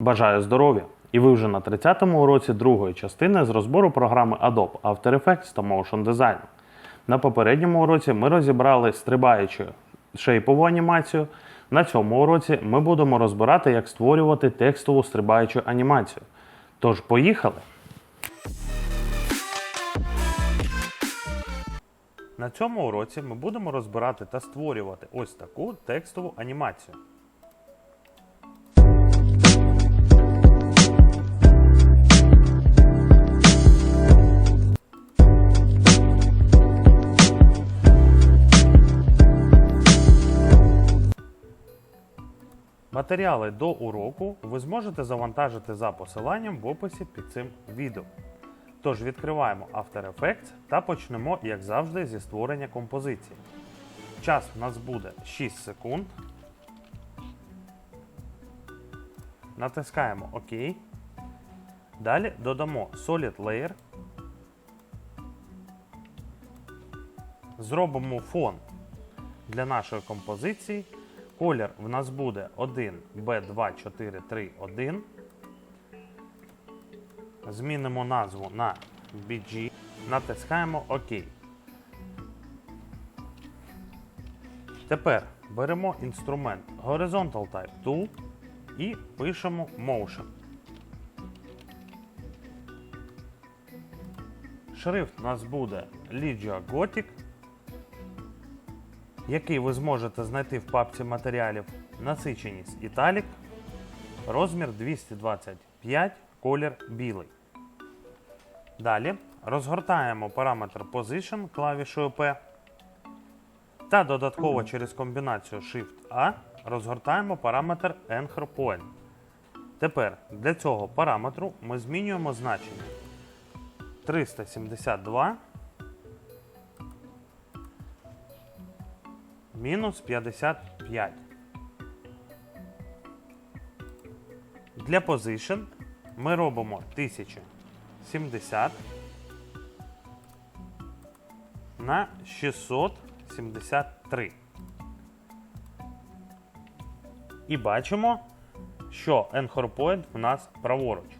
Бажаю здоров'я! І ви вже на 30-му уроці другої частини з розбору програми Adobe After Effects та Motion Design. На попередньому уроці ми розібрали стрибаючу шейпову анімацію. На цьому уроці ми будемо розбирати, як створювати текстову стрибаючу анімацію. Тож, поїхали! На цьому уроці ми будемо розбирати та створювати ось таку текстову анімацію. Матеріали до уроку ви зможете завантажити за посиланням в описі під цим відео. Тож відкриваємо After Effects та почнемо, як завжди, зі створення композиції. Час у нас буде 6 секунд. Натискаємо ОК. Далі додамо Solid Layer. Зробимо фон для нашої композиції. Колір в нас буде 1 B24331. Змінимо назву на BG. Натискаємо ОК. Тепер беремо інструмент Horizontal Type Tool і пишемо Motion. Шрифт у нас буде Ligia Gothic, який ви зможете знайти в папці матеріалів насиченість Italic, розмір 225, колір білий. Далі розгортаємо параметр Position клавішою P та додатково через комбінацію Shift-A розгортаємо параметр Anchor Point. Тепер для цього параметру ми змінюємо значення 372 мінус 55. Для Position ми робимо 1070 на 673. І бачимо, що Anchor Point в нас праворуч.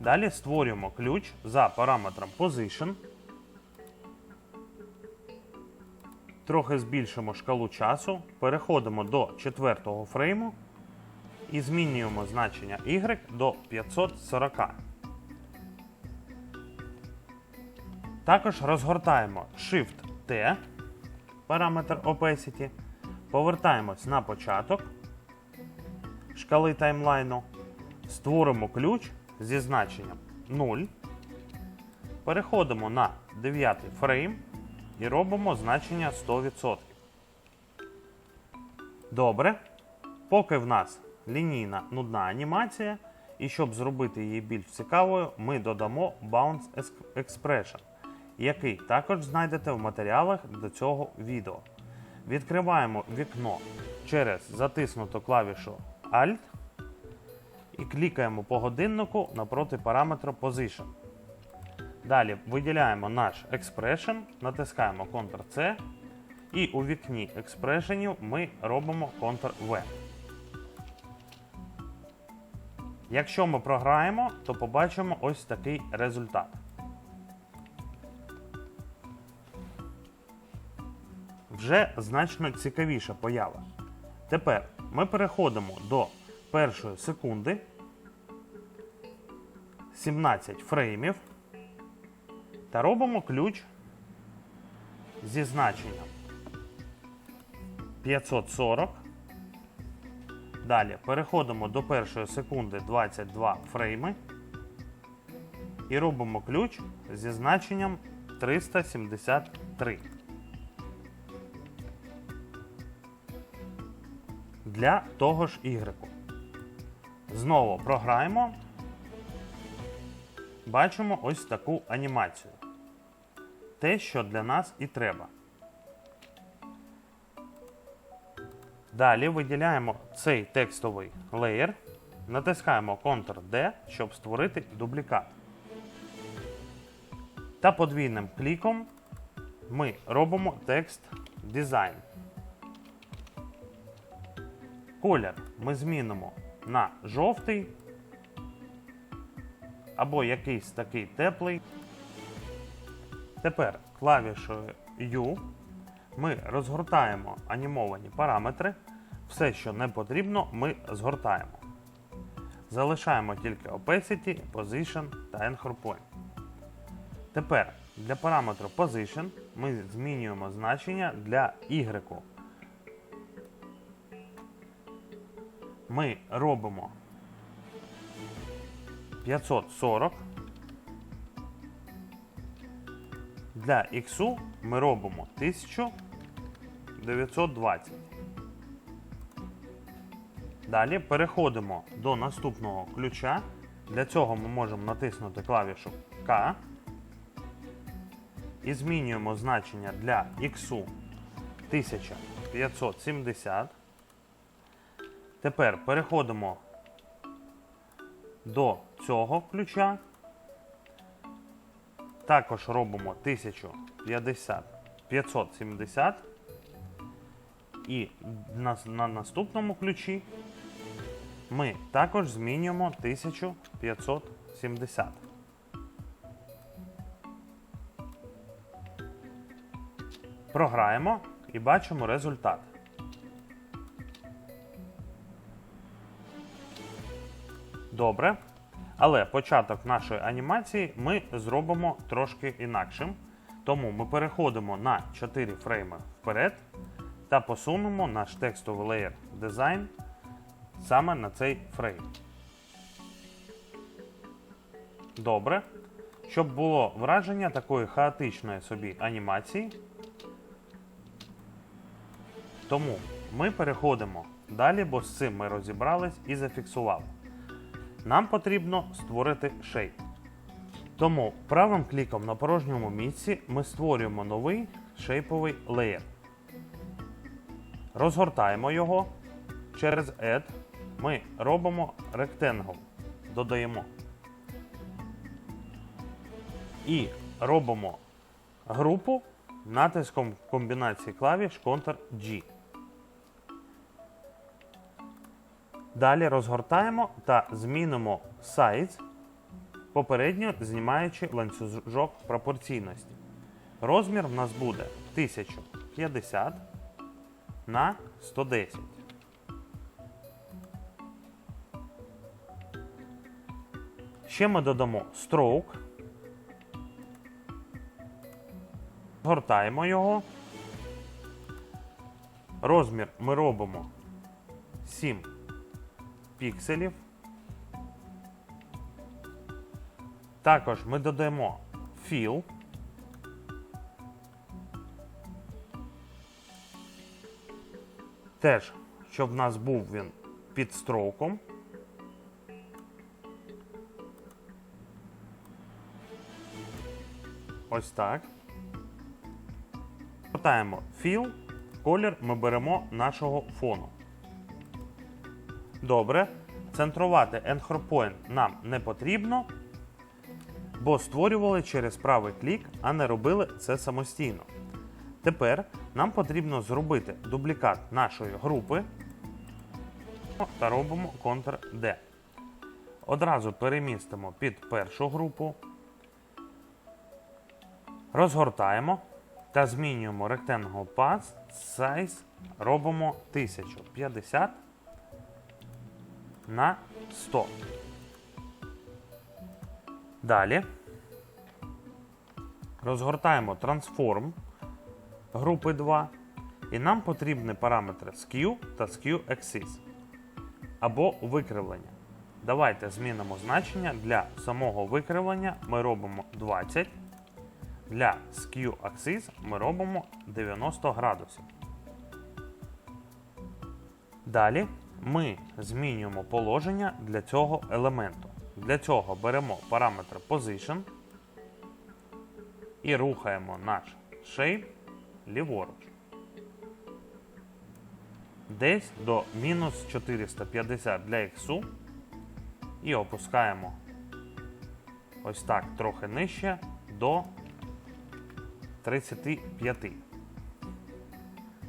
Далі створюємо ключ за параметром Position. Трохи збільшимо шкалу часу, переходимо до четвертого фрейму і змінюємо значення Y до 540. Також розгортаємо Shift-T, параметр Opacity, повертаємось на початок шкали таймлайну, створимо ключ зі значенням 0, переходимо на 9 фрейм і робимо значення 100%. Добре. Поки в нас лінійна нудна анімація, і щоб зробити її більш цікавою, ми додамо Bounce Expression, який також знайдете в матеріалах до цього відео. Відкриваємо вікно через затиснуту клавішу Alt і клікаємо по годиннику напроти параметру Position. Далі виділяємо наш Expression, натискаємо Ctrl-C і у вікні експрешенів ми робимо Ctrl-V. Якщо ми програємо, то побачимо ось такий результат. Вже значно цікавіша поява. Тепер ми переходимо до першої секунди 17 фреймів та робимо ключ зі значенням 540. Далі переходимо до першої секунди 22 фрейми і робимо ключ зі значенням 373. Для того ж Y. Знову програємо. Бачимо ось таку анімацію. Те, що для нас і треба. Далі виділяємо цей текстовий леєр, натискаємо Ctrl-D, щоб створити дублікат. Та подвійним кліком ми робимо текст дизайн. Колір ми змінимо на жовтий або якийсь такий теплий. Тепер клавішою U ми розгортаємо анімовані параметри. Все, що не потрібно, ми згортаємо. Залишаємо тільки opacity, position та anchor point. Тепер для параметру position ми змінюємо значення для Y. Ми робимо 540. Для X ми робимо 1920. Далі переходимо до наступного ключа. Для цього ми можемо натиснути клавішу К і змінюємо значення для X 1570. Тепер переходимо до цього ключа. Також робимо 1050 570. І на, на наступному ключі ми також змінюємо 1570. Програємо і бачимо результат. Добре. Але початок нашої анімації ми зробимо трошки інакшим. Тому ми переходимо на 4 фрейми вперед та посунемо наш текстовий леєр дизайн саме на цей фрейм. Добре. Щоб було враження такої хаотичної собі анімації. Тому ми переходимо далі, бо з цим ми розібрались і зафіксували. Нам потрібно створити шейп. Тому правим кліком на порожньому місці ми створюємо новий шейповий леєр. Розгортаємо його через Add. Ми робимо Rectangle. Додаємо. І робимо групу натиском комбінації клавіш Ctrl-G. Далі розгортаємо та змінимо size, попередньо знімаючи ланцюжок пропорційності. Розмір в нас буде 1050 на 110. Ще ми додамо stroke. Гортаємо його. Розмір ми робимо 7 пікселів. Також ми додаємо fill. Теж, щоб в нас був він під строком. Ось так. Повертаємо fill, колір ми беремо нашого фону. Добре. Центрувати Point нам не потрібно, бо створювали через правий клік, а не робили це самостійно. Тепер нам потрібно зробити дублікат нашої групи та робимо Ctrl-D. Одразу перемістимо під першу групу, розгортаємо та змінюємо Rectangle Path Size, робимо 1050 на 100. Далі розгортаємо Transform групи 2. І нам потрібні параметри Skew та Skew Axis або викривлення. Давайте змінимо значення для самого викривлення ми робимо 20. Для Skew Axis ми робимо 90 градусів. Далі ми змінюємо положення для цього елементу. Для цього беремо параметр Position і рухаємо наш shape ліворуч. Десь до мінус 450 для X і опускаємо ось так трохи нижче до 35.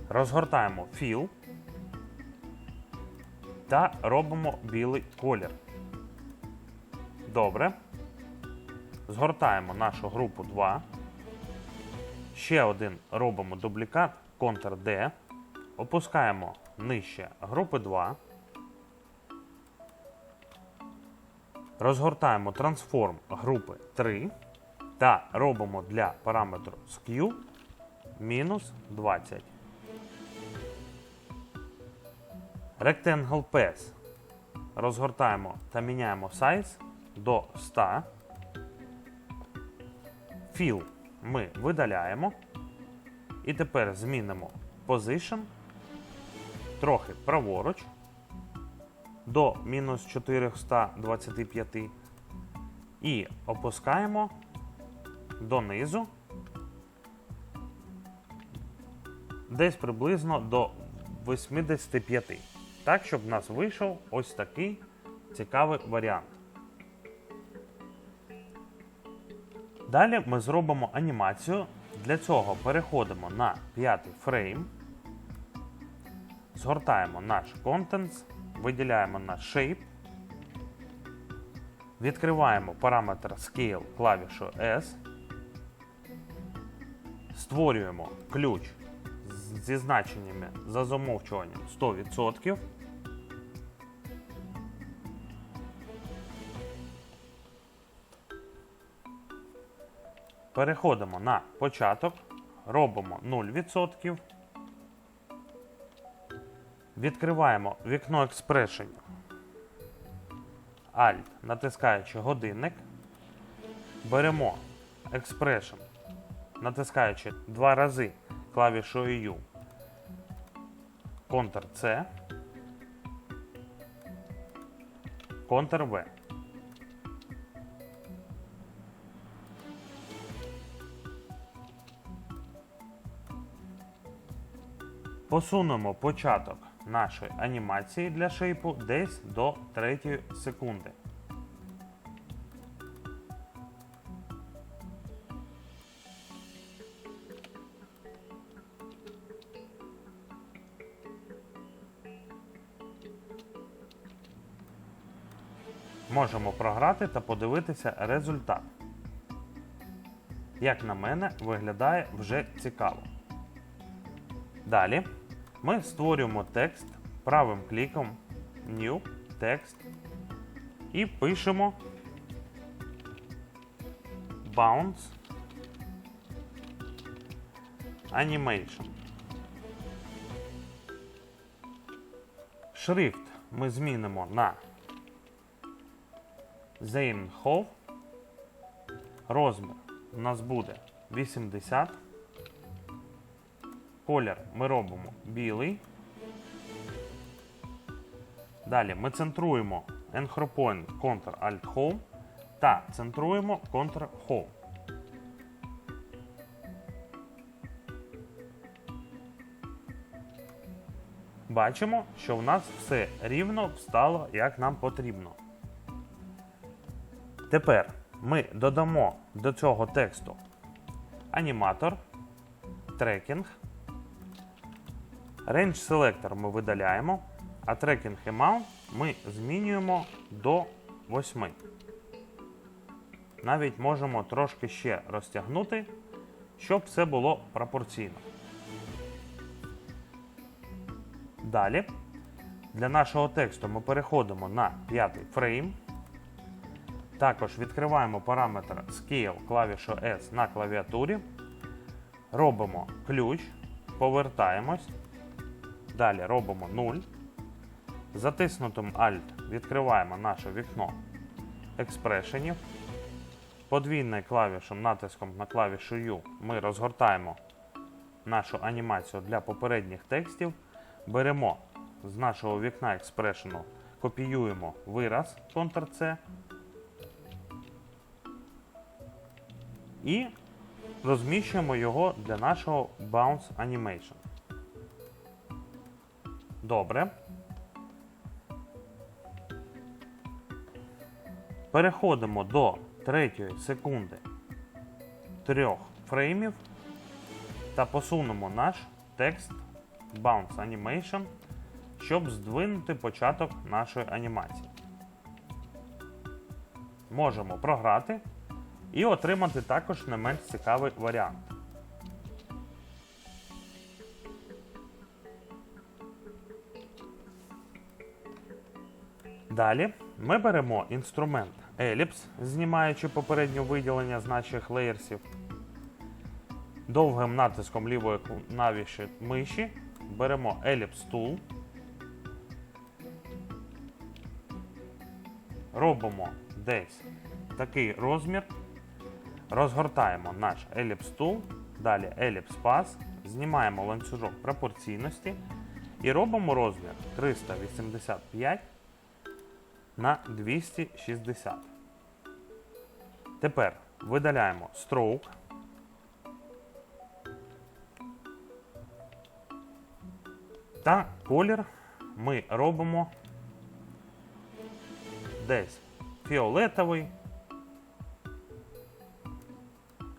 Розгортаємо Fill. Та робимо білий колір. Добре. Згортаємо нашу групу 2. Ще один робимо дублікат Ctrl-D. Опускаємо нижче групи 2. Розгортаємо трансформ групи 3 та робимо для параметру skew мінус 20. Rectangle Path. Розгортаємо та міняємо size до 100. Fill ми видаляємо. І тепер змінимо Position трохи праворуч до мінус 425 і опускаємо донизу десь приблизно до 85. Так, щоб в нас вийшов ось такий цікавий варіант. Далі ми зробимо анімацію. Для цього переходимо на п'ятий фрейм, згортаємо наш Contents, виділяємо наш Shape, відкриваємо параметр Scale клавішою S, створюємо ключ зі значеннями за замовчуванням 100%. Переходимо на початок, робимо 0%. Відкриваємо вікно Expression. Alt, натискаючи годинник. Беремо Expression, натискаючи два рази клавішою U. Ctrl-C. Ctrl-V. Посунемо початок нашої анімації для шейпу десь до 3 секунди. Можемо програти та подивитися результат. Як на мене, виглядає вже цікаво. Далі ми створюємо текст правим кліком New Text і пишемо Bounce Animation. Шрифт ми змінимо на Zeinhof. Розмір у нас буде 80. Колір ми робимо білий. Далі ми центруємо Anchor Point Ctrl-Alt-Home та центруємо Ctrl-Home. Бачимо, що в нас все рівно встало, як нам потрібно. Тепер ми додамо до цього тексту аніматор, трекінг. Range Selector ми видаляємо, а Tracking Amount ми змінюємо до 8. Навіть можемо трошки ще розтягнути, щоб все було пропорційно. Далі для нашого тексту ми переходимо на п'ятий фрейм. Також відкриваємо параметр Scale клавішу S на клавіатурі. Робимо ключ, повертаємось. Далі робимо 0. Затиснутим Alt відкриваємо наше вікно експрешенів. Подвійною клавішем натиском на клавішу U ми розгортаємо нашу анімацію для попередніх текстів. Беремо з нашого вікна експрешену, копіюємо вираз Ctrl-C і розміщуємо його для нашого Bounce Animation. Добре. Переходимо до третьої секунди трьох фреймів та посунемо наш текст Bounce Animation щоб здвинути початок нашої анімації. Можемо програти і отримати також не менш цікавий варіант. Далі ми беремо інструмент Ellipse, знімаючи попереднє виділення з наших леєрсів. Довгим натиском лівої клавіші миші беремо Ellipse Tool. Робимо десь такий розмір. Розгортаємо наш Ellipse Tool, далі Ellipse Path, знімаємо ланцюжок пропорційності і робимо розмір 385 на 260. Тепер видаляємо Stroke. Та колір ми робимо десь фіолетовий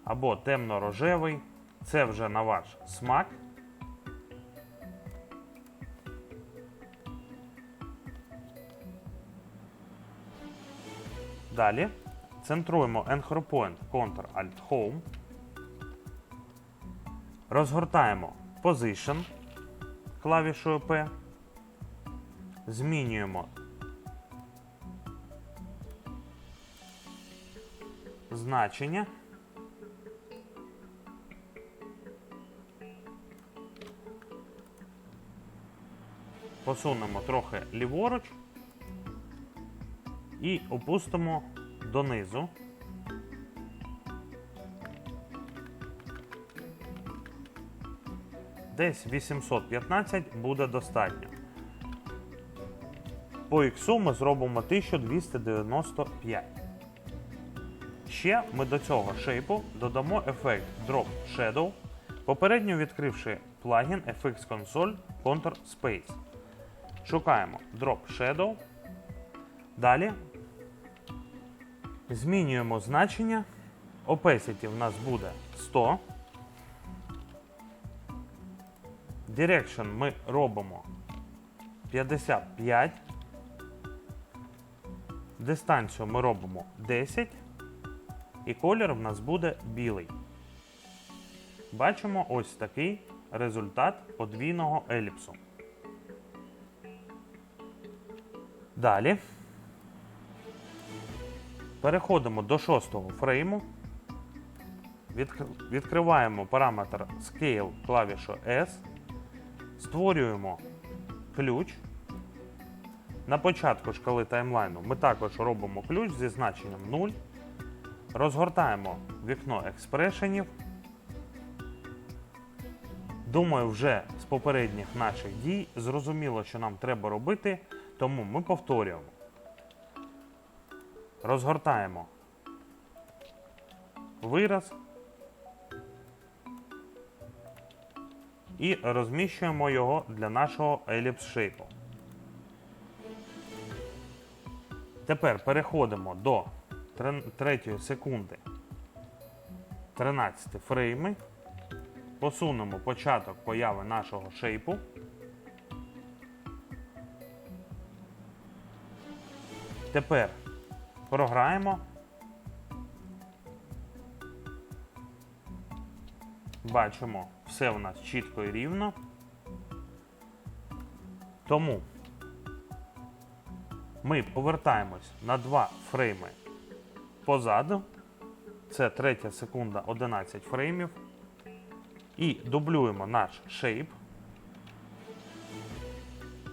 або темно-рожевий. Це вже на ваш смак. Далі центруємо Anchor Point Ctrl-Alt-Home. Розгортаємо Position клавішою P. Змінюємо значення. Посунемо трохи ліворуч і опустимо донизу. Десь 815 буде достатньо. По X ми зробимо 1295. Ще ми до цього шейпу додамо ефект Drop Shadow, попередньо відкривши плагін FX Console Contour Space. Шукаємо Drop Shadow. Далі змінюємо значення. Opacity в нас буде 100. Direction ми робимо 55. Дистанцію ми робимо 10. І колір в нас буде білий. Бачимо ось такий результат подвійного еліпсу. Далі переходимо до шостого фрейму. Відкриваємо параметр Scale клавішу S. Створюємо ключ. На початку шкали таймлайну ми також робимо ключ зі значенням 0. Розгортаємо вікно експрешенів. Думаю, вже з попередніх наших дій зрозуміло, що нам треба робити, тому ми повторюємо. Розгортаємо вираз і розміщуємо його для нашого еліпс шейпу. Тепер переходимо до трин- третьої секунди 13 фрейми. Посунемо початок появи нашого шейпу. Тепер програємо. Бачимо, все у нас чітко і рівно. Тому ми повертаємось на два фрейми позаду. Це третя секунда 11 фреймів. І дублюємо наш шейп.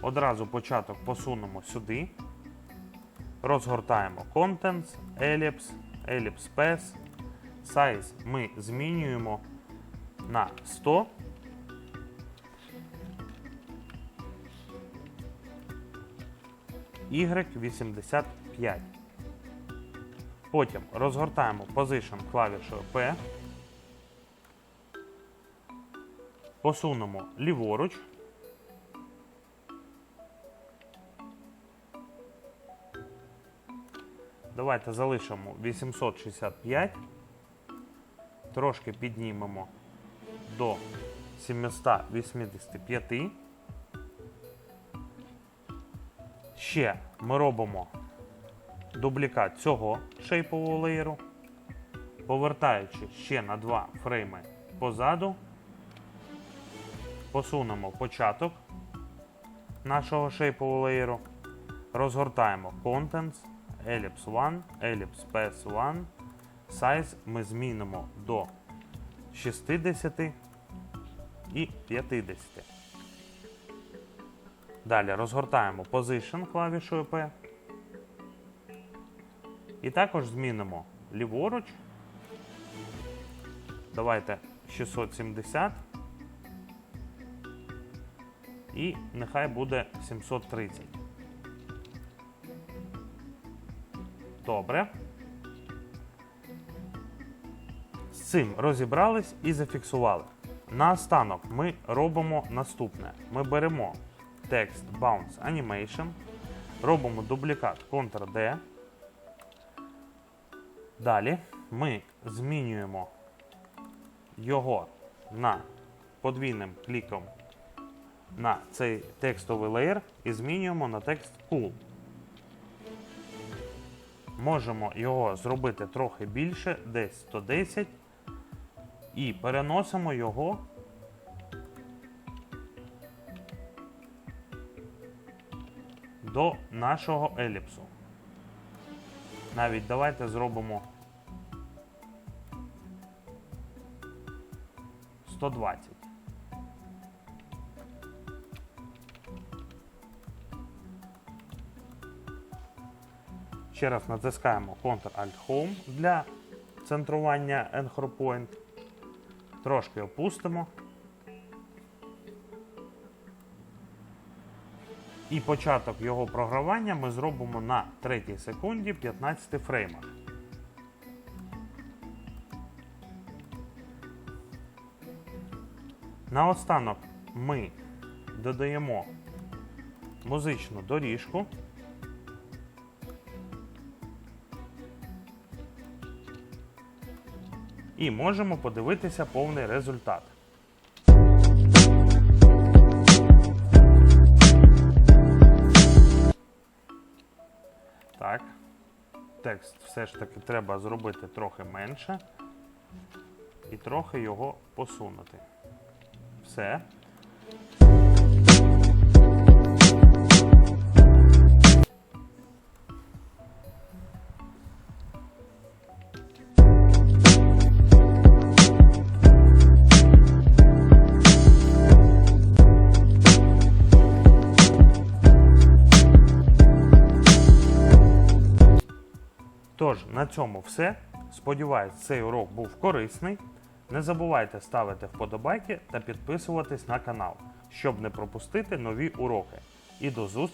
Одразу початок посунемо сюди. Розгортаємо Contents, Ellipse, Ellipse Path. Size ми змінюємо на 100. Y85. Потім розгортаємо Position клавішою P. Посунемо ліворуч. Давайте залишимо 865. Трошки піднімемо до 785. Ще ми робимо дублікат цього шейпового леєру, повертаючи ще на два фрейми позаду, посунемо початок нашого шейпового леєру, розгортаємо Contents, Ellipse 1, Ellipse PS 1, Size ми змінимо до 60 і 50. Далі розгортаємо Position клавішою P. І також змінимо ліворуч. Давайте 670. І нехай буде 730. Добре. З цим розібрались і зафіксували. Наостанок ми робимо наступне: ми беремо текст Bounce Animation, робимо дублікат Ctrl-D. Далі ми змінюємо його на подвійним кліком на цей текстовий леєр і змінюємо на текст Cool. Можемо його зробити трохи більше, десь 110, і переносимо його до нашого еліпсу. Навіть давайте зробимо 120. Ще раз натискаємо Ctrl-Alt-Home для центрування Anchor Point. Трошки опустимо. І початок його програвання ми зробимо на 3 секунді 15 фреймах. Наостанок ми додаємо музичну доріжку. І можемо подивитися повний результат. Так. Текст все ж таки треба зробити трохи менше і трохи його посунути. Все. Цьому все. Сподіваюсь, цей урок був корисний. Не забувайте ставити вподобайки та підписуватись на канал, щоб не пропустити нові уроки. І до зустрічі!